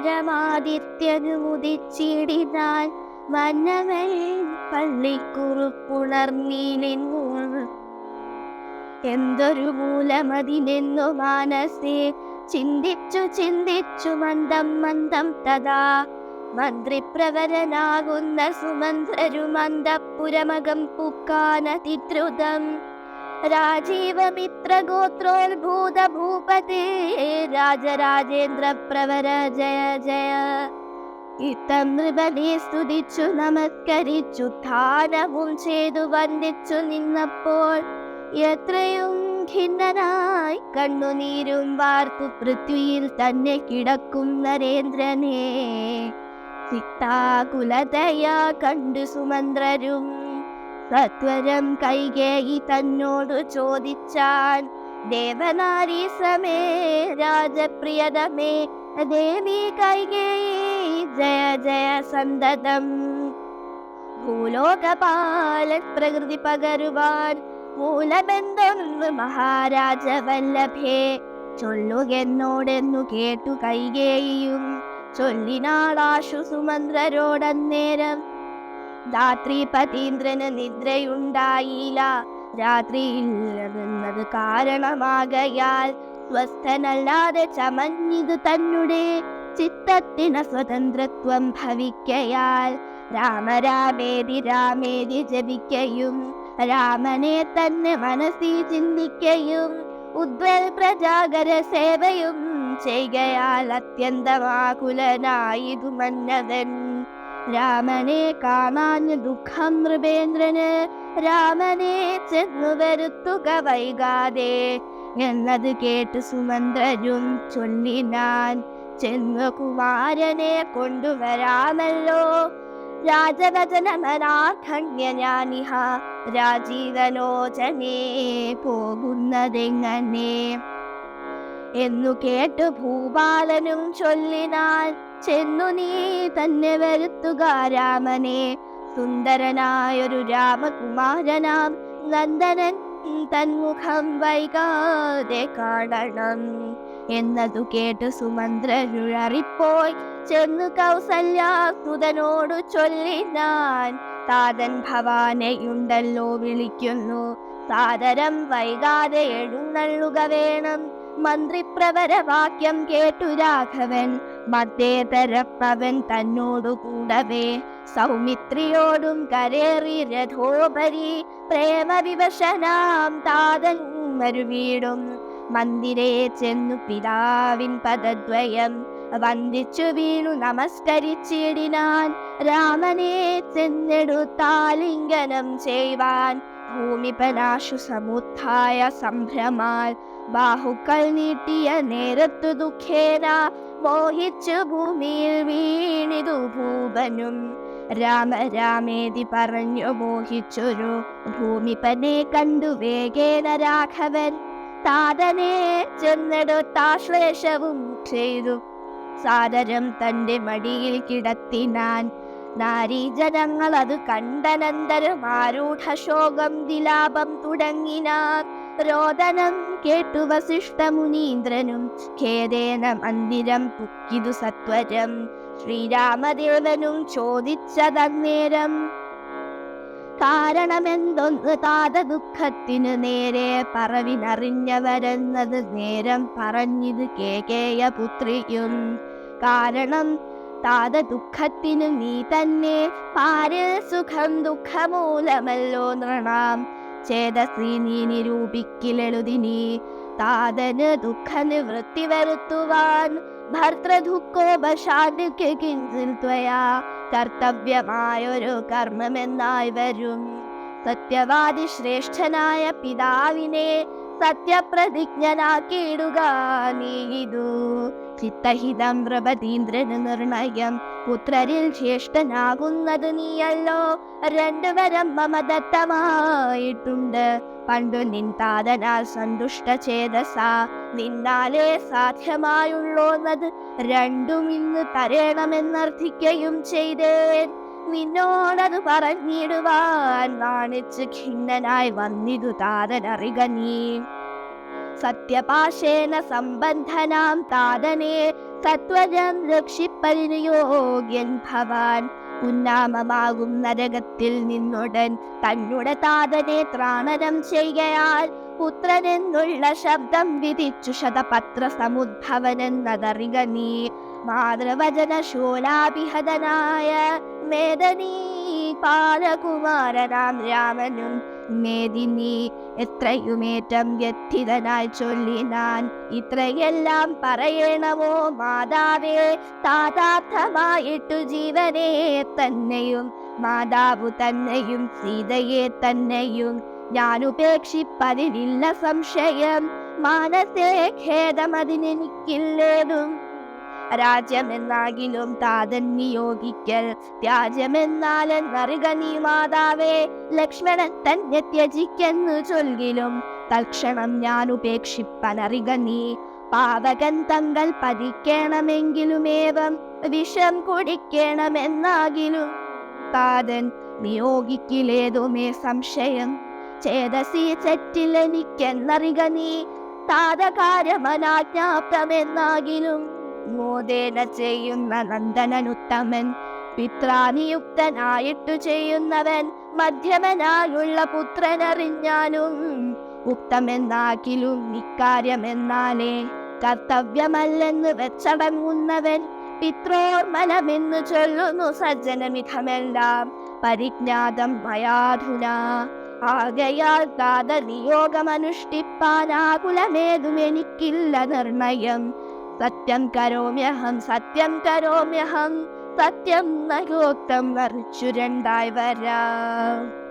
അന്നേരമാദിത്യന് ഉദിച്ചിടിനാൻ വന്നവൻ പള്ളിക്കുറുപ്പുണർന്നീലിന്നു എന്തൊരു മൂലമതിനെന്നു മാനസേ? ചിന്തിച്ചു ചിന്തിച്ചു മന്ദം മന്ദം തഥാ. മന്ത്രിപ്രവരനാകുന്ന സുമന്ത്രരുമന്തപുരമകം പുക്കാനതിദ്രുതം. രാജീവമിത്രഗോത്രോത്ഭൂത ഭൂപതേ രാജരാജേന്ദ്ര പ്രവര ജയ ജയ. ഇത്തം നൃപനെ സ്തുതിച്ചു നമസ്കരിച്ചു ധാനവും ചെയ്തു വന്ദിച്ചു നിന്നപ്പോൾ എത്രയും ഖിന്നനായി കണ്ണുനീരും വാർത്തു പൃഥ്വിയിൽ തന്നെ കിടക്കും നരേന്ദ്രനെ. ചിത്താകുലതയാ കണ്ടു സുമന്ത്രരും സത്വരം കൈകേയി തന്നോടു ചോദിച്ചാൻ ദേവനാരി സമേ രാജപ്രിയതമേ ദേവി കൈകേയി ജയ ജയ സന്തതം. ഭൂലോകപാലൻ പ്രകൃതി പകരുവാൻ മൂലബന്ധമൊന്ന് മഹാരാജവല്ലഭേ ചൊല്ലുകെന്നോടെന്നു കേട്ടു കൈകേയും ചൊല്ലിനാളാശു സുമന്ത്രരോടന്നേരം രാത്രി പതീന്ദ്രന് നിദ്രയുണ്ടായില്ല. രാത്രിയിൽ നിന്നത് കാരണമാകയാൽ സ്വസ്ഥനല്ലാതെ ചമഞ്ഞിതു തന്നെ ചിത്തത്തിന് സ്വതന്ത്രത്വം ഭവിക്കയാൽ രാമരാമേതി രാമേതി ജപിക്കയും രാമനെ തന്നെ മനസ്സിൽ ചിന്തിക്കയും ഉദ്വൽ പ്രജാകര സേവയും ചെയ്യയാൽ അത്യന്തമാകുലനായിതു മന്നവൻ രാമനെ കാണാൻ ദുഃഖം നൃപേന്ദ്രന് രാമനെ ചെന്നു വരുത്തുക വൈകാതെ എന്നത് കേട്ട് സുമന്ദ്രനും ചൊല്ലിനാൻ ചെന്നു കുമാരനെ കൊണ്ടുവരാമല്ലോ. രാജവചനമനാഖണ്യ ഞാനിഹ രാജീവലോചനെ പോകുന്നതെങ്ങനെ? എന്നു കേട്ടു ഭൂപാലനും ചൊല്ലിനാൽ ചെന്നു നീ തന്നെ വരുത്തുക രാമനെ. സുന്ദരനായൊരു രാമകുമാരനാം നന്ദനൻ തന്മുഖം വൈകാതെ കാണണം. എന്നതു കേട്ട് സുമന്ത്രരുഴറിപ്പോയി ചെന്നു കൗസല്യാസുതനോടു ചൊല്ലിനാൻ താതൻ ഭവാനെയുണ്ടല്ലോ വിളിക്കുന്നു. സാദരം വൈകാതെ എഴുന്നള്ളുക വേണം. മന്ത്രിപ്രവരവാക്യം കേട്ടു രാഘവൻ. മദ്ദേതരപ്പവൻ തന്നോടു കൂടവേ. സൗമിത്രിയോടും കരേറി രഥോപരി പ്രേമവിവശനാം താതൻ മരുവീടും മന്ദിരേ ചെന്നു പിതാവിൻ പദദ്വയം. വന്ദിച്ചു വീണു നമസ്കരിച്ചിടിനാൻ. രാമനെ ചെന്നെടുത്താലിംഗനം ചെയ്യുവാൻ. ഭൂമിപനാശു സമുദ്ധായ സംഭ്രമാൽ. ബാഹുക്കൾ നീട്ടിയ നേരത്തു ദുഃഖേന. മോഹിച്ചു ഭൂമിയിൽ വീണിതു ഭൂപനും. രാമ രാമേതി പറഞ്ഞു മോഹിച്ചൊരു ഭൂമിപനെ കണ്ടു വേഗേന രാഘവൻ. താതനെ ചെന്നെടുത്താശ്ലേഷവും ചെയ്തു. സാദരം തന്റെ മടിയിൽ കിടത്തിനാൻ. നാരീജനങ്ങൾ അത് കണ്ടനന്തരം ആരൂഢശോകം ദിലാപം തുടങ്ങിനാർ. രോദനം കേട്ടു വസിഷ്ഠ മുനീന്ദ്രനും ഖേദേന മന്ദിരം പുക്കിതു സത്വരം. ശ്രീരാമദേവനും ചോദിച്ചതന്നേരം കാരണമെന്തൊന്ന് താത ദുഃഖത്തിനു നേരെ പറവിനറിഞ്ഞവരെന്നത് നേരം പറഞ്ഞിത് കേകേയ പുത്രിയും കാരണം താത ദുഃഖത്തിനു നീ തന്നെ പാരിൽ സുഖം ദുഃഖമൂലമല്ലോ നൃണാം. ചേതസി നീ നിരൂപിക്കിലെഴുതിനി. താതന് ദുഃഖ നിവൃത്തി വരുത്തുവാൻ ഭർത്തൃദുഃഖോപശാന്തിക്ക് കർത്തവ്യമായൊരു കർമ്മമെന്നായി വരും. സത്യവാദി ശ്രേഷ്ഠനായ പിതാവിനെ സത്യപ്രതിജ്ഞനാക്കിയിടുക നീ ഇതു. ചിത്തഹിതം നിർണയം. പുത്രരിൽ ജ്യേഷ്ഠനാകുന്നത് നീയല്ലോ. രണ്ടുവരം മമദത്തമായിട്ടുണ്ട് പണ്ടു നിൻ താതനാൽ സന്തുഷ്ട ചേതസ. നിന്നാലേ സാധ്യമായുള്ളോന്നത് രണ്ടും ഇന്ന് തരണമെന്നർത്ഥിക്കുകയും ചെയ്തേൻ. നിന്നോടത് പറഞ്ഞിടുവാൻ നാണിച്ച് ഖിന്നനായി വന്നിതു താതനറിക നീ. സത്യപാശേന സംബന്ധനാം താതനെ സത്വജം രക്ഷിപ്പരിനിയോഗ്യൻ ഭവാൻ. ഉന്നാമമാകും നരകത്തിൽ നിന്നുടൻ തന്നുടെ താതനെ ത്രാണനം ചെയ്യയാൽ പുത്രനെന്നുള്ള ശബ്ദം വിധിച്ചു ശതപത്ര സമുദ്ഭവനെന്നതറിക നീ. മാതൃവചന ശൂലാഭിഹതനായ മേദനീ പാലകുമാരനാം രാമനും മേദിനി എത്രയുമേറ്റം വ്യഥിതനായി ചൊല്ലിനാൻ ഇത്രയെല്ലാം പറയണമോ മാതാവേ? താതാർത്ഥമായിട്ടു ജീവനെ തന്നെയും മാതാവു തന്നെയും സീതയെ തന്നെയും ഞാൻ ഉപേക്ഷിപ്പതിനില്ല സംശയം. മാനസേ ഖേദമതിനെനിക്കില്ലേതും രാജ്യമെന്നാകിലും താതൻ നിയോഗിക്കൽ. ത്യാജ്യമെന്നാലെന്നറിക നീ മാതാവേ ലക്ഷ്മണൻ തന്നെ ത്യജിക്കെന്ന് ചൊല്ലിലും തൽക്ഷണം ഞാൻ ഉപേക്ഷിപ്പനറിക നീ. പാവകൻ തങ്ങൾ പതിക്കണമെങ്കിലുമേവം വിഷം കുടിക്കണമെന്നാകിലും താതൻ നിയോഗിക്കിലേതുമേ സംശയം. ചേതസി ചെറ്റിലെനിക്കെന്നറിക നീ താതകാര്യമനാജ്ഞാപ്തമെന്നാകിലും മോദേന ചെയ്യുന്ന നന്ദനനുത്തമൻ പിത്രാനിയുക്തനായിട്ടു ചെയ്യുന്നവൻ മധ്യമനായുള്ള പുത്രനറിഞ്ഞാലും ഉക്തമെന്നാക്കിലും ഇക്കാര്യമെന്നാലേ കർത്തവ്യമല്ലെന്ന് വെച്ചടങ്ങുന്നവൻ പിത്രോർമലമെന്ന് ചൊല്ലുന്നു സജ്ജനമിഖമെല്ലാം പരിജ്ഞാതം മയാധുന. ആകയാൽ കാത നിയോഗമനുഷ്ഠിപ്പാനാകുലമേതും എനിക്കില്ല നിർണയം. സത്യം കരോമ്യഹം സത്യം കരോമ്യഹം. സത്യം നരോക്തം വറിച്ചു രണ്ടായി വരാം.